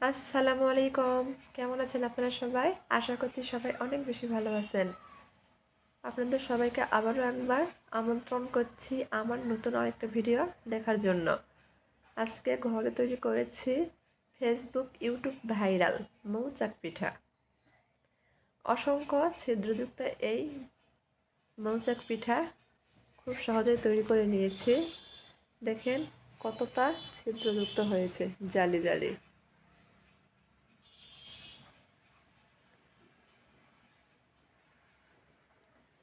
আসসালামু আলাইকুম। কেমন আছেন আপনারা সবাই? আশা করছি সবাই অনেক বেশি ভালো আছেন। আপনাদের সবাইকে আবারও একবার আমন্ত্রণ করছি আমার নতুন আরেকটা ভিডিও দেখার জন্য। আজকে ঘরে তৈরি করেছি ফেসবুক ইউটিউব ভাইরাল মৌচাক পিঠা। অসংখ্য ছিদ্রযুক্ত এই মৌচাক পিঠা খুব সহজেই তৈরি করে নিয়েছি। দেখেন কতটা ছিদ্রযুক্ত হয়েছে, জালি জালি।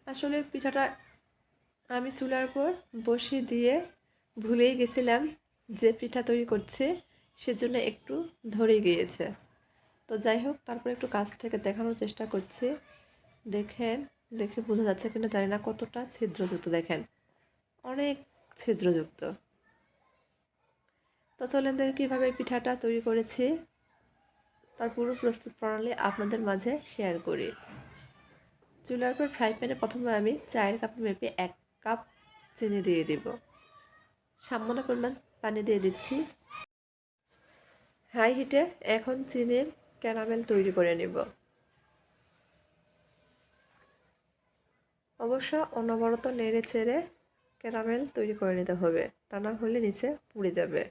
আসলে পিঠাটা আমি চুলার উপর বসিয়ে দিয়ে ভুলেই গেছিলাম যে পিঠা তৈরি করছে, সেজন্য একটু ধরে গিয়েছে। তো যাই হোক, তারপর একটু কাছ থেকে দেখানোর চেষ্টা করছি। দেখেন, দেখে বোঝা যাচ্ছে কিনা, জানি না কতটা ছিদ্রযুক্ত, দেখেন। অনেক ছিদ্রযুক্ত। তো চলেন দেখে কীভাবে পিঠাটা তৈরি করেছি। তার পুরো প্রস্তুত প্রণালী আপনাদের মাঝে শেয়ার করি। চুলার পর ফ্রাই প্যানে প্রথমে আমি চায়ের কাপ মেপে এক কাপ চিনি দিয়ে দিব। সামান্য পরিমাণ পানি দিয়ে দিচ্ছি। হাই হিটে এখন চিনির ক্যারামেল তৈরি করে নেব। অবশ্য অনবরত নেড়ে চেড়ে ক্যারামেল তৈরি করে নিতে হবে, তা না হলে নিচে পুড়ে যাবে।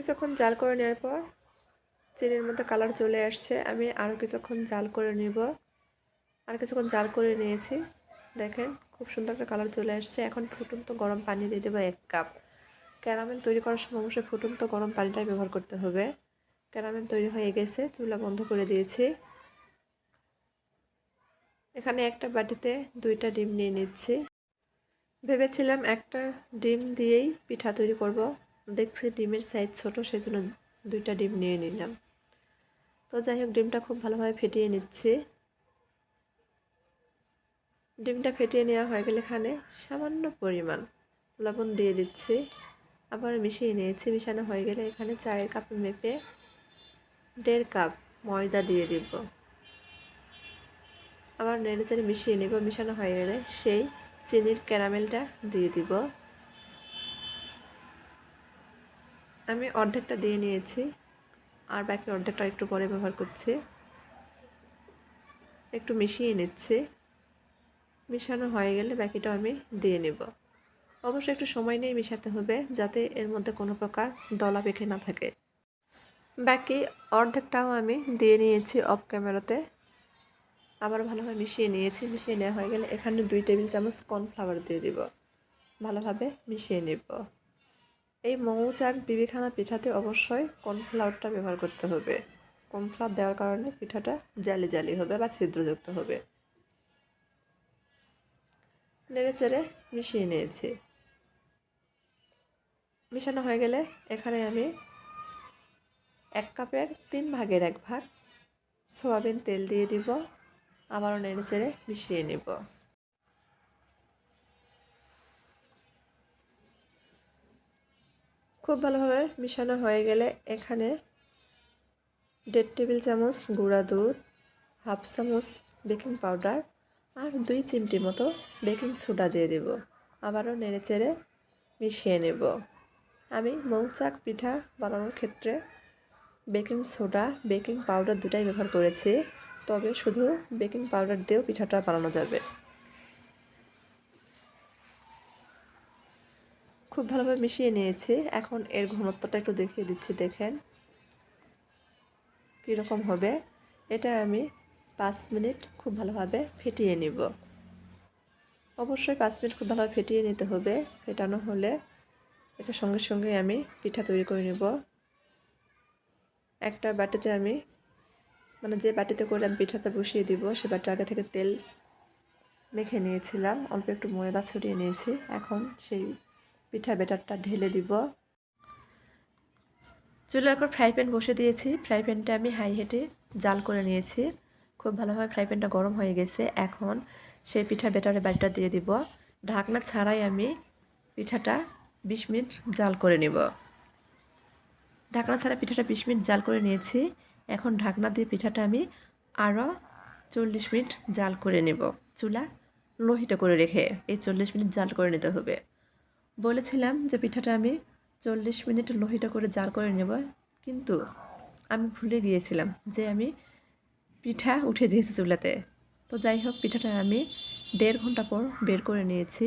কিছুক্ষণ জাল করে নেওয়ার পর চিনির মধ্যে কালার চলে আসছে, আমি আরও কিছুক্ষণ জাল করে নেব। আর কিছুক্ষণ জাল করে নিয়েছি। দেখেন, খুব সুন্দর একটা কালার চলে আসছে। এখন ফুটন্ত গরম পানি দিয়ে দেবো এক কাপ। ক্যারামেল তৈরি করার সময় অবশ্যই ফুটন্ত গরম পানিটাই ব্যবহার করতে হবে। ক্যারামেল তৈরি হয়ে গেছে, চুলা বন্ধ করে দিয়েছি। এখানে একটা বাটিতে দুইটা ডিম নিয়ে নিচ্ছি। ভেবেছিলাম একটা ডিম দিয়েই পিঠা তৈরি করব। দেখছি ডিমের সাইজ ছোট, সেজন্য দুইটা ডিম নিয়ে নিলাম। তো যাই হোক, ডিমটা খুব ভালোভাবে ফেটিয়ে নিচ্ছি। ডিমটা ফেটিয়ে নেওয়া হয়ে গেলে এখানে সামান্য পরিমাণ লবণ দিয়ে দিচ্ছি। আবার মিশিয়ে নিয়েছি। মিশানো হয়ে গেলে এখানে চায়ের কাপে মেপে দেড় কাপ ময়দা দিয়ে দিব। আবার নেড়ে চেড়ে মিশিয়ে নেব। মিশানো হয়ে গেলে সেই চিনির ক্যারামেলটা দিয়ে দিব। আমি অর্ধেকটা দিয়ে নিয়েছি, আর বাকি অর্ধেকটা একটু পরে ব্যবহার করছি। একটু মিশিয়ে নিচ্ছি। মিশানো হয়ে গেলে বাকিটা আমি দিয়ে নেব। অবশ্যই একটু সময় নিয়ে মিশাতে হবে, যাতে এর মধ্যে কোনো প্রকার দলা পেখে না থাকে। বাকি অর্ধেকটাও আমি দিয়ে নিয়েছি অফ ক্যামেরাতে আবার ভালোভাবে মিশিয়ে নিয়েছি, মিশিয়ে নেওয়া হয়ে গেলে এখানে দুই টেবিল চামচ কর্নফ্লাওয়ার দিয়ে দিব। ভালোভাবে মিশিয়ে নেব। এই মৌচাক বিবিখানা পিঠাতে অবশ্যই কর্নফ্লাওয়ারটা ব্যবহার করতে হবে। কর্নফ্লাওয়ার দেওয়ার কারণে পিঠাটা জালি জালি হবে বা ছিদ্রযুক্ত হবে। নেড়ে চেড়ে মিশিয়ে নিয়েছি। মিশানো হয়ে গেলে এখানে আমি এক কাপের তিন ভাগের এক ভাগ সোয়াবিন তেল দিয়ে দিব। আবারও নেড়ে চেড়ে মিশিয়ে নেব। খুব ভালোভাবে মিশানো হয়ে গেলে এখানে দেড় টেবিল চামচ গুঁড়া দুধ, হাফ চামচ বেকিং পাউডার আর দুই চিমটি মতো বেকিং সোডা দিয়ে দেব। আবারও নেড়ে চেড়ে মিশিয়ে নেব। আমি মৌচাক পিঠা বানানোর ক্ষেত্রে বেকিং সোডা, বেকিং পাউডার দুটাই ব্যবহার করেছি, তবে শুধু বেকিং পাউডার দিয়েও পিঠাটা বানানো যাবে। খুব ভালোভাবে মিশিয়ে নিয়েছি। এখন এর ঘনত্বটা একটু দেখিয়ে দিচ্ছি, দেখেন। কীরকম হবে? এটা আমি পাঁচ মিনিট খুব ভালোভাবে ফেটিয়ে নিব। অবশ্যই পাঁচ মিনিট খুব ভালোভাবে ফেটিয়ে নিতে হবে। ফেটানো হলে এটা সঙ্গে সঙ্গে আমি পিঠা তৈরি করে নেব। একটা বাটিতে আমি মানে যে বাটিতে করে আমি পিঠাটা বসিয়ে দিব, সে বাটি আগে থেকে তেল মেখে নিয়েছিলাম। অল্প একটু ময়দা ছড়িয়ে নিয়েছি। এখন সেই পিঠা বেটারটা ঢেলে দিব। চুলার পর ফ্রাই প্যান বসে দিয়েছি। ফ্রাই প্যানটা আমি হাই হেটে জাল করে নিয়েছি। খুব ভালোভাবে ফ্রাই প্যানটা গরম হয়ে গেছে। এখন সেই পিঠা বেটারে বাড়িটা দিয়ে দিব। ঢাকনা ছাড়াই আমি পিঠাটা বিশ মিনিট জাল করে নেব। ঢাকনা ছাড়া পিঠাটা বিশ মিনিট জাল করে নিয়েছি। এখন ঢাকনা দিয়ে পিঠাটা আমি আরও চল্লিশ মিনিট জাল করে নেব। চুলা লোহিত করে রেখে এই চল্লিশ মিনিট জাল করে নিতে হবে। বলেছিলাম যে পিঠাটা আমি চল্লিশ মিনিট লোহিটা করে জাল করে নেব, কিন্তু আমি ভুলে গিয়েছিলাম যে আমি পিঠা উঠে দিয়েছি চুলাতে। তো যাই হোক, পিঠাটা আমি দেড় ঘণ্টা পর বের করে নিয়েছি।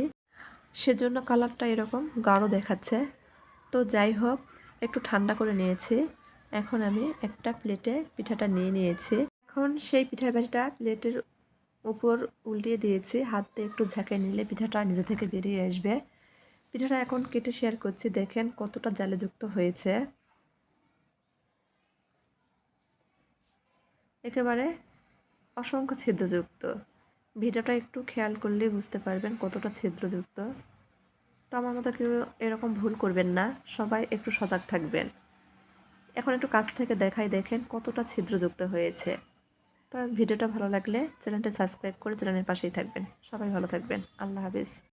সেজন্য কালারটা এরকম গাঢ় দেখাচ্ছে। তো যাই হোক, একটু ঠান্ডা করে নিয়েছি। এখন আমি একটা প্লেটে পিঠাটা নিয়ে নিয়েছি। এখন সেই পিঠার বাটিটা প্লেটের উপর উল্টিয়ে দিয়েছি। হাত একটু ঝাঁকে নিলে পিঠাটা নিজে থেকে বেরিয়ে আসবে। পিঠাটা এখন কেটে শেয়ার করছি। দেখেন কতটা জালেযুক্ত হয়েছে। একেবারে অসংখ্য ছিদ্রযুক্ত। ভিডিওটা একটু খেয়াল করলেই বুঝতে পারবেন কতটা ছিদ্রযুক্ত। তো আমার মতো কেউ এরকম ভুল করবেন না, সবাই একটু সজাগ থাকবেন। এখন একটু কাছ থেকে দেখাই, দেখেন কতটা ছিদ্রযুক্ত হয়েছে। তো ভিডিওটা ভালো লাগলে চ্যানেলটা সাবস্ক্রাইব করে চ্যানেলের পাশেই থাকবেন। সবাই ভালো থাকবেন। আল্লাহ হাফিজ।